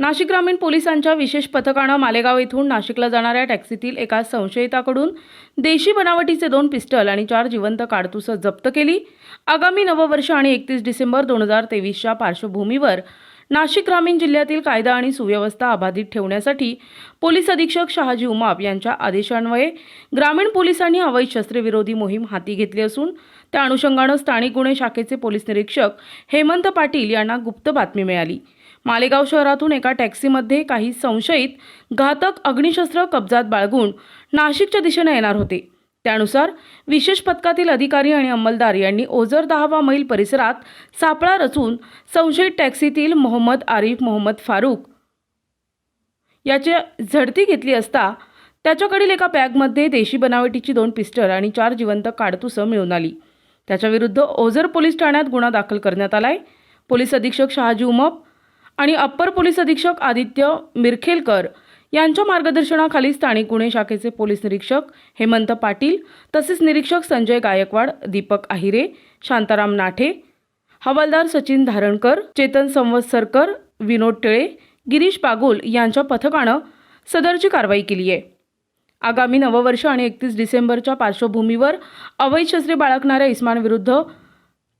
नाशिक ग्रामीण पोलिसांच्या विशेष पथकानं मालेगाव येथून नाशिकला जाणाऱ्या टॅक्सीतील एका संशयिताकडून देशी बनावटीचे दोन पिस्टल आणि चार जिवंत काडतुसं जप्त केली. आगामी नववर्ष आणि एकतीस डिसेंबर दोन हजार तेवीसच्या पार्श्वभूमीवर नाशिक ग्रामीण जिल्ह्यातील कायदा आणि सुव्यवस्था अबाधित ठेवण्यासाठी पोलीस अधीक्षक शहाजी उमाप यांच्या आदेशान्वये ग्रामीण पोलिसांनी अवैध शस्त्रविरोधी मोहीम हाती घेतली असून त्या अनुषंगानं स्थानिक गुन्हे शाखेचे पोलीस निरीक्षक हेमंत पाटील यांना गुप्त बातमी मिळाली. मालेगाव शहरातून एका टॅक्सीमध्ये काही संशयित घातक अग्निशस्त्र कब्जात बाळगून नाशिकच्या दिशेने येणार होते. त्यानुसार विशेष पथकातील अधिकारी आणि अंमलदार यांनी ओझर दहावा मैल परिसरात सापळा रचून संशयित टॅक्सीतील मोहम्मद आरिफ मोहम्मद फारूक याची झडती घेतली असता त्याच्याकडील एका बॅगमध्ये देशी बनावटीची दोन पिस्टल आणि चार जिवंत काडतुसं मिळून आली. त्याच्याविरुद्ध ओझर पोलीस ठाण्यात गुन्हा दाखल करण्यात आलाय. पोलीस अधीक्षक शहाजी उमप आणि अप्पर पोलीस अधीक्षक आदित्य मिरखेलकर यांच्या मार्गदर्शनाखाली स्थानिक गुन्हे शाखेचे पोलीस निरीक्षक हेमंत पाटील तसेच निरीक्षक संजय गायकवाड दीपक आहिरे शांताराम नाठे हवालदार सचिन धारणकर चेतन संवत्सरकर विनोद टिळे गिरीश पागोल यांच्या पथकानं सदरची कारवाई केली आहे. आगामी नववर्ष आणि एकतीस डिसेंबरच्या पार्श्वभूमीवर अवैध शस्त्रे बाळगणाऱ्या इस्मानविरुद्ध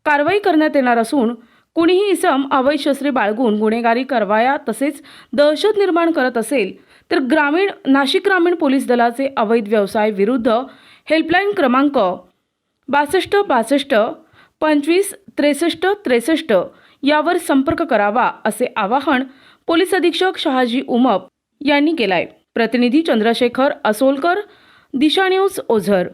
कारवाई करण्यात येणार असून कुणीही इसम अवैध शस्त्रे बाळगून गुन्हेगारी करवाया तसेच दहशत निर्माण करत असेल तर ग्रामीण नाशिक ग्रामीण पोलीस दलाचे अवैध व्यवसाय विरुद्ध हेल्पलाईन क्रमांक बासष्ट बासष्ट पंचवीस त्रेसष्ट त्रेसष्ट यावर संपर्क करावा असे आवाहन पोलीस अधीक्षक शहाजी उमप यांनी केलाय. प्रतिनिधी चंद्रशेखर असोलकर दिशा न्यूज ओझर.